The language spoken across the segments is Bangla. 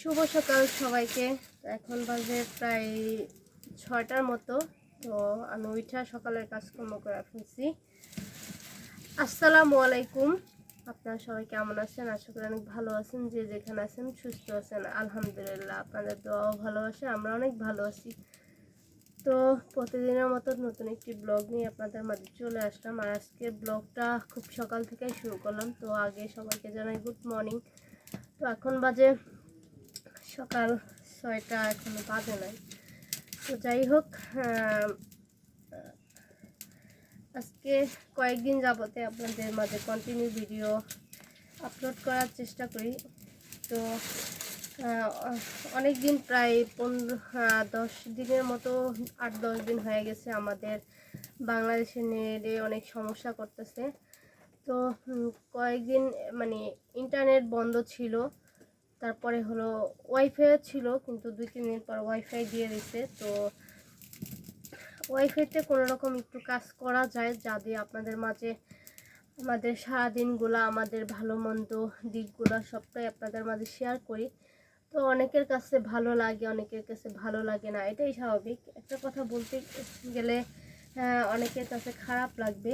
শুভ সকাল সবাইকে। এখন বাজে প্রায় ছয়টার মতো, তো আমি উঠা সকালের কাজকর্ম করে ফেলছি। আসসালামু আলাইকুম। আপনারা সবাই কেমন আছেন? আশা করি অনেক ভালো আছেন, যে যেখানে আছেন সুস্থ আছেন। আলহামদুলিল্লাহ, আপনাদের দোয়াও ভালোবাসে আমরা অনেক ভালো আছি। তো প্রতিদিনের মতো নতুন একটি ব্লগ নিয়ে আপনাদের মাঝে চলে আসলাম। আর আজকে ব্লগটা খুব সকাল থেকেই শুরু করলাম, তো আগে সবাইকে জানাই গুড মর্নিং। তো এখন বাজে সকাল ছয়টা এখনও বাজে নাই। তো যাই হোক আজকে কয়েকদিন যাবতে আপনাদের মাঝে কন্টিনিউ ভিডিও আপলোড করার চেষ্টা করি। তো অনেক দিন প্রায় পনেরো দশ দিনের মতো, আট, দশ দিন হয়ে গেছে আমাদের বাংলাদেশের নেটে অনেক সমস্যা করতেছে। তো কয়েকদিন মানে ইন্টারনেট বন্ধ ছিল। তারপরে হলো ওয়াইফাই ছিল, কিন্তু দুই তিন দিন পর ওয়াইফাই দিয়ে দিছে। তো ওয়াইফাইতে কোনো রকম একটু কাজ করা যায়, যা দিয়ে আপনাদের মাঝে আমাদের সারাদিনগুলো, আমাদের ভালো মন্দ দিকগুলো সবটাই আপনাদের মাঝে শেয়ার করি। তো অনেকের কাছে ভালো লাগে, অনেকের কাছে ভালো লাগে না, এটাই স্বাভাবিক। একটা কথা বলতে গেলে অনেকের কাছে খারাপ লাগবে,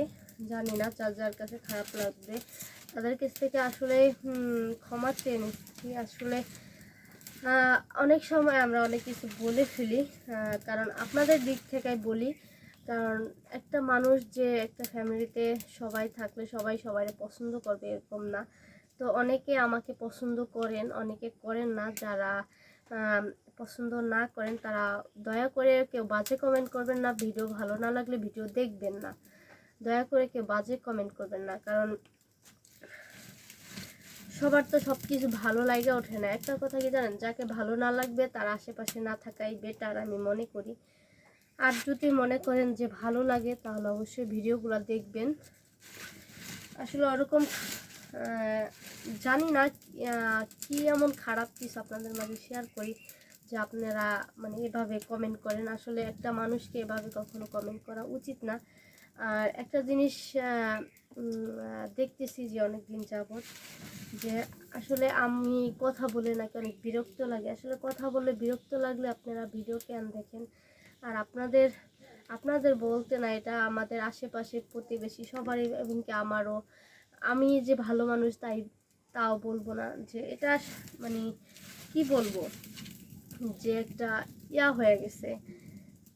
জানি না যার যার কাছে খারাপ লাগবে। তাদের কাছ থেকে আসলে ক্ষমা চেয়ে নিচ্ছি। আসলে অনেক সময় আমরা অনেক কিছু বলে ফেলি কারণ আপনাদের দিক থেকে বলি, কারণ একটা মানুষ যে একটা ফ্যামিলিতে সবাই থাকলে সবাই সবাই পছন্দ করবে এরকম না। তো অনেকে আমাকে পছন্দ করেন, অনেকে করেন না। যারা পছন্দ না করেন, তারা দয়া করে কেউ বাজে কমেন্ট করবেন না। ভিডিও ভালো না লাগলে ভিডিও দেখবেন না। দয়া করে কেউ বাজে কমেন্ট করবেন না। কারণ সবার তো সব কিছু ভালো লাগে, ওঠে না। একটা কথা কি জানেন? যাকে ভালো না লাগবে, তার আশেপাশে না থাকাই বেটার আমি মনে করি। আর যদি মনে করেন যে ভালো লাগে, তাহলে অবশ্যই ভিডিওগুলো দেখবেন। আসলে ওরকম জানি না কি এমন খারাপ কিছু আপনাদের মাঝে শেয়ার করি, যে আপনারা মানে এভাবে কমেন্ট করেন। আসলে একটা মানুষকে এভাবে কখনো কমেন্ট করা উচিত না। আর একটা জিনিস দেখতেছি যে অনেক দিন যাবৎ যে আসলে আমি কথা বলে নাকি অনেক বিরক্ত লাগে। আসলে কথা বলে বিরক্ত লাগলে আপনারা ভিডিও কেন দেখেন? আর আপনাদের আপনাদের বলতে না, এটা আমাদের আশেপাশে প্রতিবেশী সবারই এবং কি আমারও। আমি যে ভালো মানুষ তাই, তাও বলব না যে এটা মানে কি বলব? যে একটা ইয়া হয়ে গেছে।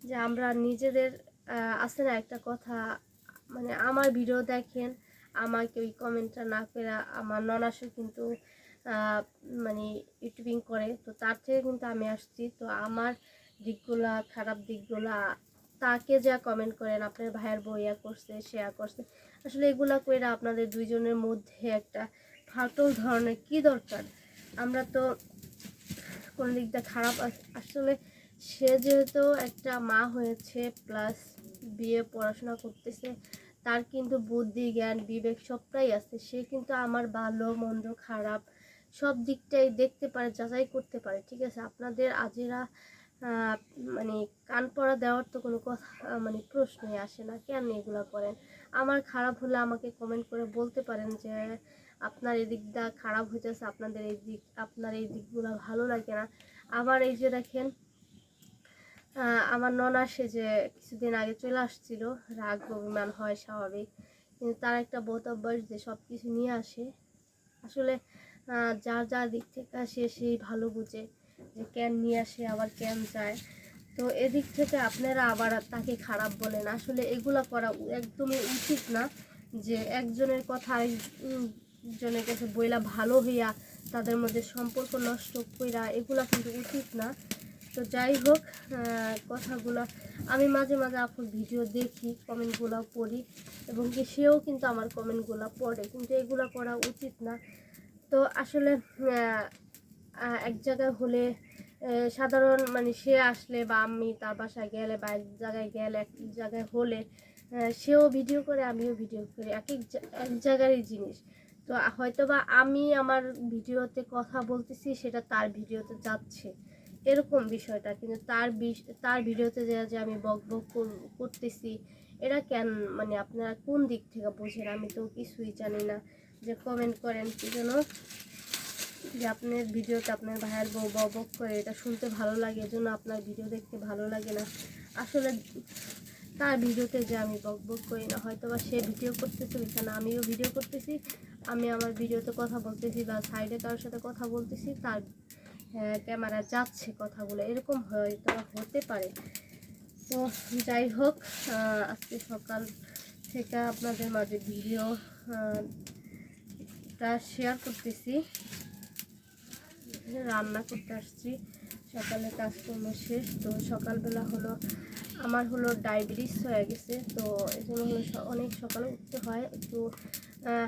যে আমরা নিজেদের আছে না একটা কথা মানে আমার ভিডিও দেখেন, আমাকে ওই কমেন্টটা না করে আমার ননাসও কিন্তু মানে ইউটিউবিং করে, তো তার থেকে কিন্তু আমি আসছি। তো আমার দিকগুলা, খারাপ দিকগুলা, তাকে যা কমেন্ট করেন, আপনার ভাইয়ের বইয়া করছে শেয়ার করছে, আসলে এগুলা করে আপনাদের দুইজনের মধ্যে একটা ফাটল ধরনের কি দরকার? আমরা তো কোনো দিকটা খারাপ আসলে সে যেহেতু একটা মা হয়েছে প্লাস বিয়ে পড়াশোনা করতেছে, তার কিন্তু বুদ্ধি, জ্ঞান, বিবেক সবটাই আছে। সে কিন্তু আমার ভালো, মন্দ, খারাপ সব দিকটাই দেখতে পারে, যাচাই করতে পারে, ঠিক আছে? আপনাদের আজেরা মানে কান পড়া দেওয়ার তো কোনো কথা মানে প্রশ্নই আসে না, কেন এগুলো করেন? আমার খারাপ হলে আমাকে কমেন্ট করে বলতে পারেন যে, আপনার এই দিকটা খারাপ হইতেছে, আপনাদের এই দিক, আপনার এই দিকগুলো ভালো লাগে না। আবার এই যে দেখেন আমার ননা সে যে কিছুদিন আগে চলে আসছিল, রাগ অভিমান হয় স্বাভাবিক। কিন্তু তার একটা বোধ অভ্যাস যে সব কিছু নিয়ে আসে। আসলে যার যার দিক থেকে আসে সেই ভালো বুঝে যে ক্যান নিয়ে আসে, আবার কেন যায়। তো এদিক থেকে আপনারা আবার তাকে খারাপ বলেন। আসলে এগুলো করা একদমই উচিত না যে একজনের কথা আরেকজনের কাছে বইলা ভালো হইয়া তাদের মধ্যে সম্পর্ক নষ্ট কইরা এগুলা কিন্তু উচিত না। তো যাই হোক কথাগুলো আমি মাঝে মাঝে আপুর ভিডিও দেখি, কমেন্টগুলো পড়ি এবং কি সেও কিন্তু আমার কমেন্টগুলো পড়ে, কিন্তু এগুলো করা উচিত না। তো আসলে এক জায়গায় হলে সাধারণ মানে সে আসলে বা আমি তার বাসায় গেলে বা এক জায়গায় গেলে, এক জায়গায় হলে সেও ভিডিও করে, আমিও ভিডিও করি, এক এক এক জায়গারই জিনিস। তো হয়তো বা আমি আমার ভিডিওতে কথা বলতেছি, সেটা তার ভিডিওতে যাচ্ছে। এরকম বিষয়টা, কিন্তু তার তার ভিডিওতে যে যে আমি বক বক কর- করতেছি, এটা কেন মানে আপনারা কোন দিক থেকে বোঝেন? আমি তো কিছুই জানি না। যে কমেন্ট করেন কি জন্য যে আপনার ভিডিওতে আপনার ভাইয়ের বউ বক করে, এটা শুনতে ভালো লাগে, এজন্য আপনার ভিডিও দেখতে ভালো লাগে না। আসলে তার ভিডিওতে যে আমি বক বক করি না হয়তো বা সে ভিডিও করতেছে, ওইখানে আমিও ভিডিও করতেছি, আমি আমার ভিডিওতে কথা বলতেছি বা সাইডে কারোর সাথে কথা বলতেছি, তার ক্যামেরা যাচ্ছে কথাগুলো এরকম হয়তো হতে পারে। তো যাই হোক আজকে সকাল থেকে আপনাদের মাঝে ভিডিও আহ, টা শেয়ার করতেছি। রান্না করতে আসছি। সকালে কাজকর্ম শেষ তো সকালবেলা হলো আমার হলো ডায়াবেটিস হয়ে গেছে তো এই জন্য অনেক সকালে উঠতে হয়। একটু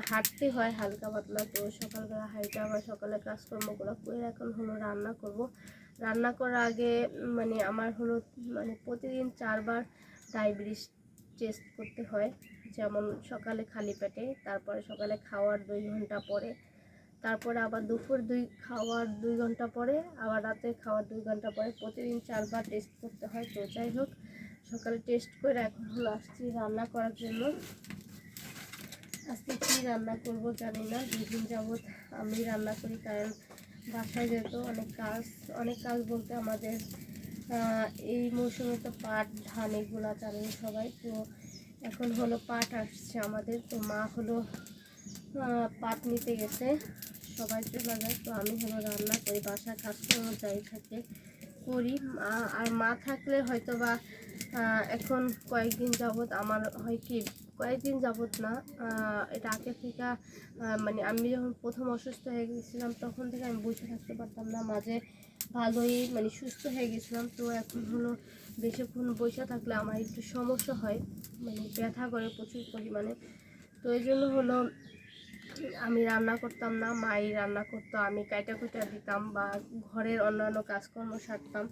হাঁটতে হয় হালকা পাতলা, তো সকালবেলা হাইটে আমার সকালে কাজকর্মগুলো করে এখন হলো রান্না করব। রান্না করার আগে মানে আমার হলো মানে প্রতিদিন চারবার ডায়াবেটিস টেস্ট করতে হয়। যেমন সকালে খালি পেটে, তারপরে সকালে খাওয়ার দুই ঘণ্টা পরে, তারপরে আবার দুপুর দুই, খাওয়ার দুই ঘণ্টা পরে, আবার রাতে খাওয়ার দুই ঘণ্টা পরে প্রতিদিন চারবার টেস্ট করতে হয়। তো যাই হোক, সকালে টেস্ট করে এখন হলো আসছি রান্না করার জন্য। আজকে কী রান্না করব জানি না, দুদিন যাবৎ আমি রান্না করি, কারণ বাসায় যেহেতু অনেক কাজ অনেক কাজ বলতে আমাদের এই মৌসুমে তো পাট, ধান এগুলা চালানো সবাই, তো এখন হলো পাট আসছে আমাদের, তো মা হলো পাট নিতে গেছে, সবাই চলে যায়, তো আমি হলো রান্না করি, বাসার কাজকর্ম যাই থাকে, করি আর মা থাকলে হয়তো বা এখন কয়েকদিন যাবৎ আমার হয় কি কয়েকদিন যাবৎ না এটা আগে থেকে মানে আমি যখন প্রথম অসুস্থ হয়ে গেছিলাম, তখন থেকে আমি বসে থাকতে পারতাম না, মাঝে ভালোই মানে সুস্থ হয়ে গেছিলাম। তো এখন হলো বেশিক্ষণ বসে থাকলে আমার একটু সমস্যা হয় মানে ব্যথা করে প্রচুর পরিমাণে। তো এই জন্য হলো আমি রান্না করতাম না, মাই রান্না করতো, আমি কাইটা কুটা দিতাম বা ঘরের অন্যান্য কাজকর্ম সারতাম।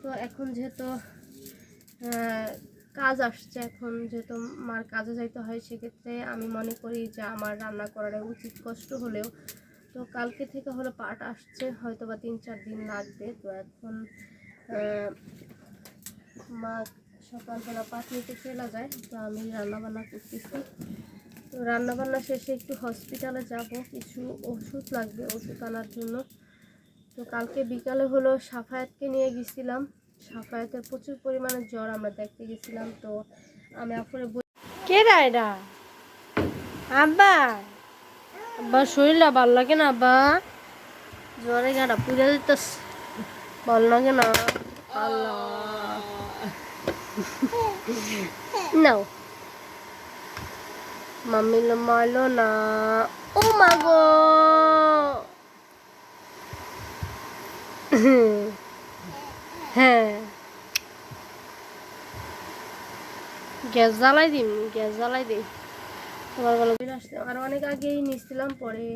তো এখন যেহেতু কাজ আসছে এখন, যেহেতু মার কাজে যাইতে হয়, সেক্ষেত্রে আমি মনে করি যে আমার রান্না করাটা উচিত কষ্ট হলেও, তো কালকে থেকে হলো পাট আসছে হয়তো বা তিন চার দিন লাগবে, তো এখন মা সকালবেলা পাট নিতে চলে যায়, তো আমি রান্নাবান্না করতেছি। তো রান্নাবান্না শেষে একটু হসপিটালে যাব, কিছু ওষুধ লাগবে, ওষুধ আনার জন্য। তো কালকে বিকালে হলো সাফায়াতকে নিয়ে গেছিলাম সাফায়াতের প্রচুর পরিমাণে জ্বর আমরা দেখতে গেছিলাম, তো আমি আপনার কে রা এটা? আব্বা! আব্বা, শরীরটা ভালো লাগে না, আব্বা? জ্বরে গাড়া পুড়ে দিতেস ভালো লাগে না। আল্লাহ। নাও। মাম্মি মারলো না। ও মা গো! হ্যাঁ। গ্যাস জ্বালাই দিন গ্যাস জ্বালাই দিন তোমার বলো আসতে আর অনেক আগেই নিছিলাম পরে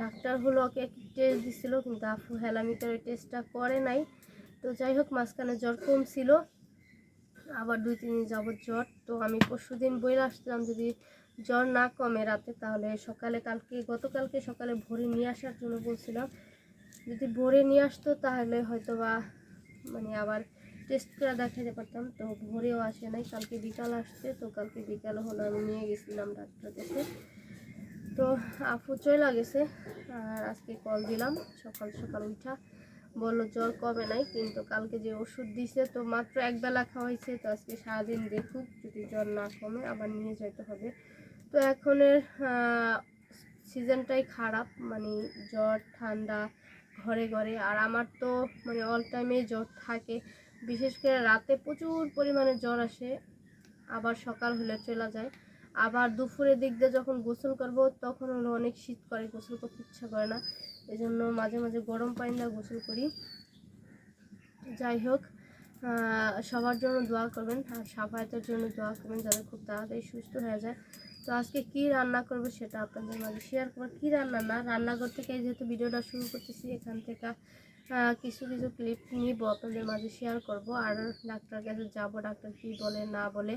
ডাক্তার হলো, ওকে টেস্ট দিছিল, কিন্তু আফু হেলামি করে টেস্টটা করে নাই। তো যাই হোক, মাঝখানে জ্বর কম ছিল আবার দুই, তিন দিন যাবত জ্বর। তো আমি পরশু দিন বই আসছিলাম, যদি জ্বর না কমে রাতে, তাহলে সকালে কালকে, গতকালকে সকালে ভোরে নিয়ে আসার জন্য বলছিলাম। যদি ভোরে নিয়ে আসতো, তাহলে হয়তো বা মানে আবার টেস্ট করে দেখাতে পারতাম। তো ভোরেও আসে নাই, কালকে বিকাল আসছে, তো কালকে বিকাল হলো আমি নিয়ে গেছিলাম ডাক্তার কাছে তো আপু চলে গেছে, আর আজকে কল দিলাম, সকাল সকাল উঠা বলল, জ্বর কমে নাই, কিন্তু কালকে যে ওষুধ দিছে, তো মাত্র একবেলা খাওয়াইছে, তো আজকে সারাদিন দেখুক, যদি জ্বর না কমে, আবার নিয়ে যেতে হবে। তো এখনের সিজনটাই খারাপ মানে জ্বর, ঠান্ডা ঘরে ঘরে। আর আমার তো মানে অল টাইমে জ্বর থাকে। বিশেষ করে রাতে প্রচুর পরিমাণে জ্বর আসে। আবার সকাল হলে চলে যায়। আবার দুপুরের দিক দিয়ে যখন গোসল করব, তখন হলো অনেক শীত করে, গোসল করতে ইচ্ছা করে না। এই জন্য মাঝে মাঝে গরম পানি দিয়ে গোসল করি। যাই হোক সবার জন্য দোয়া করবেন। আর সাফায়াতের জন্য দোয়া করবেন যাতে খুব তাড়াতাড়ি সুস্থ হয়ে যায়। তো আজকে কি রান্না করব সেটা আপনাদের মাঝে শেয়ার করব। কী রান্না না? রান্নাঘর থেকে যেহেতু ভিডিওটা শুরু করতেছি, এখান থেকে কিছু কিছু ক্লিপ নিব আপনাদের মাঝে শেয়ার করব। আর ডাক্তার কাছে যাব, ডাক্তার কি বলে, না বলে।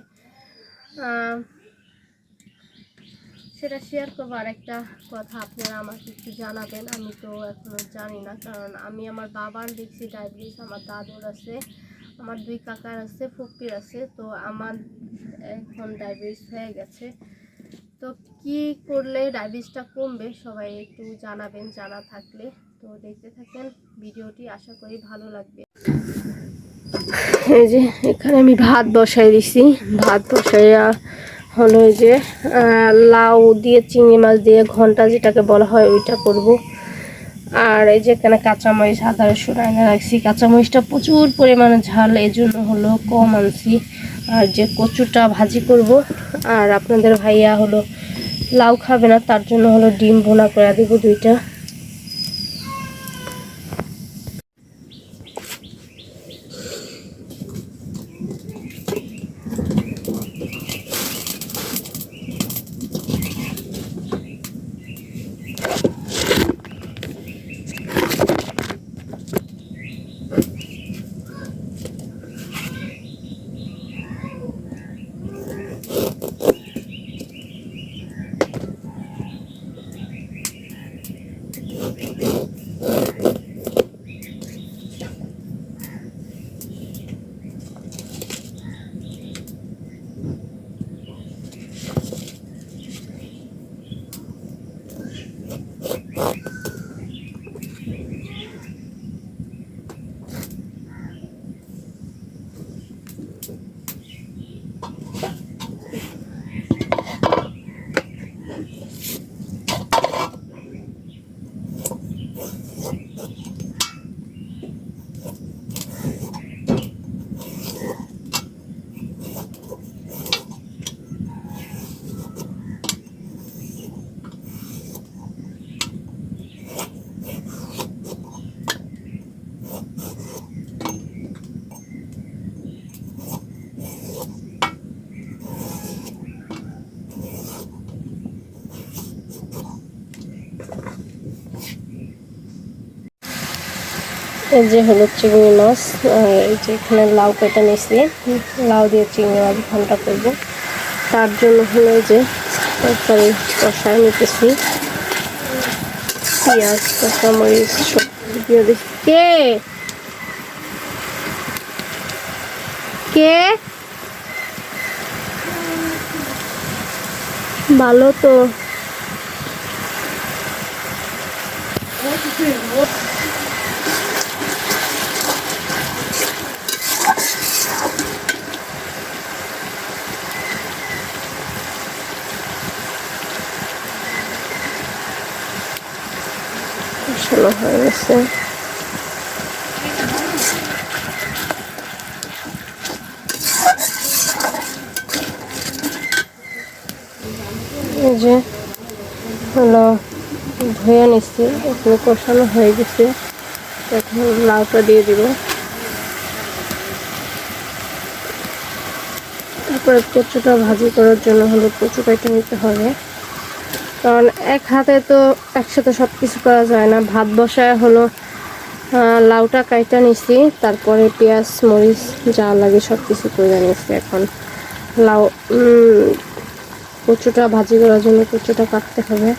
সেটা শেয়ার করব। আর একটা কথা আপনারা আমাকে একটু জানাবেন, আমি তো এখনও জানি না। কারণ আমি আমার বাবার দেখছি ডায়াবেটিস আমার দাদুর আছে, আমার দুই কাকার আছে ফুপির আছে। তো আমার এখন ডায়াবেটিস হয়ে গেছে। তো কি করলে ডায়াবেটিসটা কমবে সবাই একটু জানাবেন জানা থাকলে। তো দেখতে থাকেন ভিডিওটি, আশা করি ভালো লাগবে। এই যে এখানে আমি ভাত বসাই দিছি। ভাত বসাইয়া হলো এই যে লাউ দিয়ে, চিংড়ি মাছ দিয়ে ঘণ্টা যেটাকে বলা হয় ওইটা করব। আর এই যে এখানে কাঁচামরিচ আদা রসুন এনে রাখছি। কাঁচামরিচটা প্রচুর পরিমাণে ঝাল এই জন্য হলো কম আনছি। আর যে কচুটা ভাজি করব, আর আপনাদের ভাইয়া হলো লাউ খাবে না, তার জন্য হলো ডিম ভোনা করে দেবো দুইটা। Amen. এই যে হলো চিংড়ি মাছ, আর এই যে এখানে লাউ কেটে নিয়েছি। লাউ দিয়ে চিংড়ি মাছ ঘণ্টা করব। তার জন্য হলো যে তরকারি কষায় নিতেছি। পেঁয়াজ, কাঁচামরিচ সব দিয়ে কে? কে? ভালো তো। কষানো হয়ে গেছে। যে হলো ধুয়ে নিচ্ছি, এখানে কষানো হয়ে গেছে। এখন লাউটা দিয়ে দিব। তারপরে কচুটা ভাজি করার জন্য হলো কচু কেটে নিতে হবে। কারণ এক হাতে তো একসাথে সব কিছু করা যায় না। ভাত বসায় হলো লাউটা কাইটা নিছি, তারপরে পেঁয়াজ, মরিচ, যা লাগে সব কিছু করে নিছি এখন। লাউ কচুটা, ভাজি করার জন্য কচুটা কাটতে হবে।